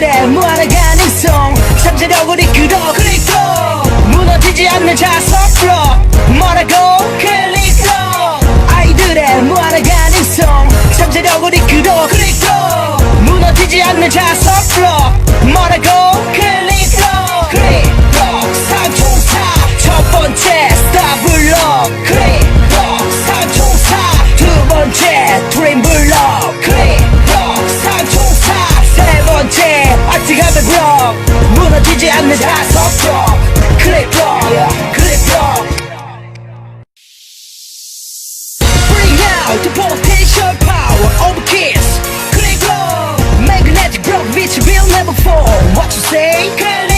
그들의 무한한 가능성. 잠재력을 이끌어 그리고 무너지지 않는 자석으로 뭐라고? to potential power of kiss. Click love, magnetic block which will never fall. What you say?